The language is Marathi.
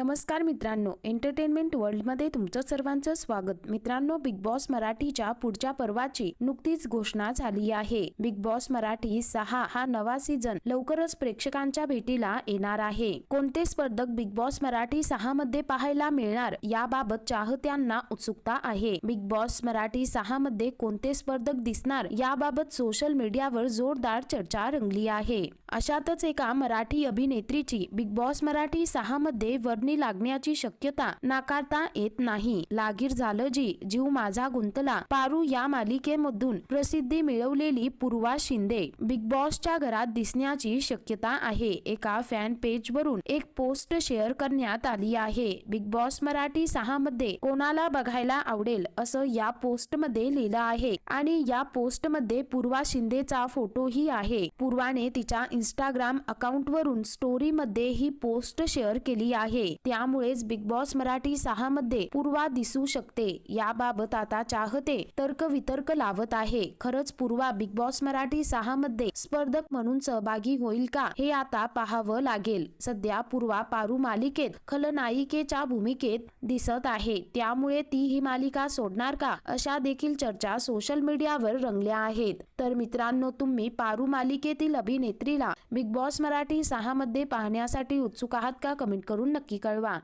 नमस्कार मित्रांनो एंटरटेनमेंट वर्ल्डमध्ये तुमचं सर्वांचं स्वागत. मित्रांनो बिग बॉस मराठीच्या पुढच्या पर्वाची नुकतीच घोषणा झाली आहे. बिग बॉस मराठी सहा हा नवा सीझन लवकरच प्रेक्षकांच्या भेटीला येणार आहे. कोणते स्पर्धक बिग बॉस मराठी सहा मध्ये पाहायला मिळणार याबाबत चाहत्यांना उत्सुकता आहे. बिग बॉस मराठी सहा मध्ये कोणते स्पर्धक दिसणार याबाबत सोशल मीडियावर जोरदार चर्चा रंगली आहे. अशातच एका मराठी अभिनेत्रीची बिग बॉस मराठी सहा मध्ये वर्णी लागण्याची शक्यता नाकारता येत नाही. लागीर झालं जी जीव माझा गुंतला. पारू या मालिकेमधून प्रसिद्धी मिळवलेली पूर्वा शिंदे. बिग बॉसच्या घरात दिसण्याची शक्यता आहे. एका फॅन पेज वरून एक पोस्ट शेअर करण्यात आली आहे. बिग बॉस मराठी सहा मध्ये कोणाला बघायला आवडेल असं या पोस्टमध्ये लिहिलं आहे. आणि या पोस्टमध्ये पूर्वा शिंदेचा फोटोही आहे. पूर्वाने तिच्या इंस्टाग्राम अकाउंटवरून वरून स्टोरी मध्ये ही पोस्ट शेअर केली आहे. त्यामुळेच बिग बॉस मराठी सहा मध्ये पूर्वा दिसू शकते. याबाबत आता चाहते तर्क वितर्क लावत आहे. खरंच पूर्वा बिग बॉस मराठी सहा मध्ये स्पर्धक म्हणून सहभागी होईल का हे आता पाहावं लागेल. सध्या पूर्वा पारू मालिकेत खलनायिकेच्या भूमिकेत दिसत आहे. त्यामुळे ती ही मालिका सोडणार का अशा देखील चर्चा सोशल मीडियावर रंगल्या आहेत. तर मित्रांनो तुम्ही पारू मालिकेतील अभिनेत्रीला बिग बॉस मराठी सहा मध्ये पाहण्यासाठी उत्सुक आहात का? कमेंट करून नक्की कळवा.